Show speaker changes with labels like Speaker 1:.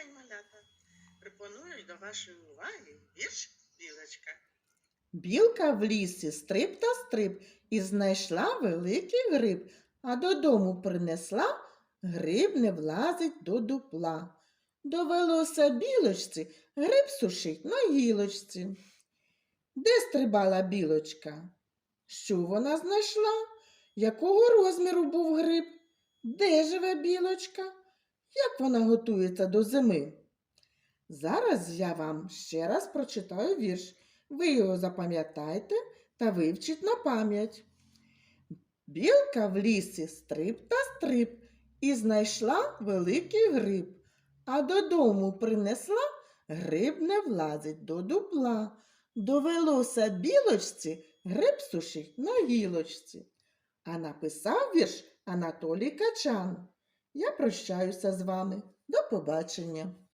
Speaker 1: день, малята! Пропоную до вашої уваги вірш білочка.
Speaker 2: Білка в лісі стрип та стрип і знайшла великий гриб, а додому принесла, гриб не влазить до дупла. Довелося білочці гриб сушить на гілочці. Де стрибала білочка? Що вона знайшла? Якого розміру був гриб? Де живе білочка? Як вона готується до зими? Зараз я вам ще раз прочитаю вірш. Ви його запам'ятайте та вивчіть на пам'ять. Білка в лісі стрип та стрип і знайшла великий гриб, а додому принесла гриб не влазить до дупла. Довелося білочці гриб сушить на гілочці. А написав вірш Анатолій Качан. Я прощаюся з вами. До побачення.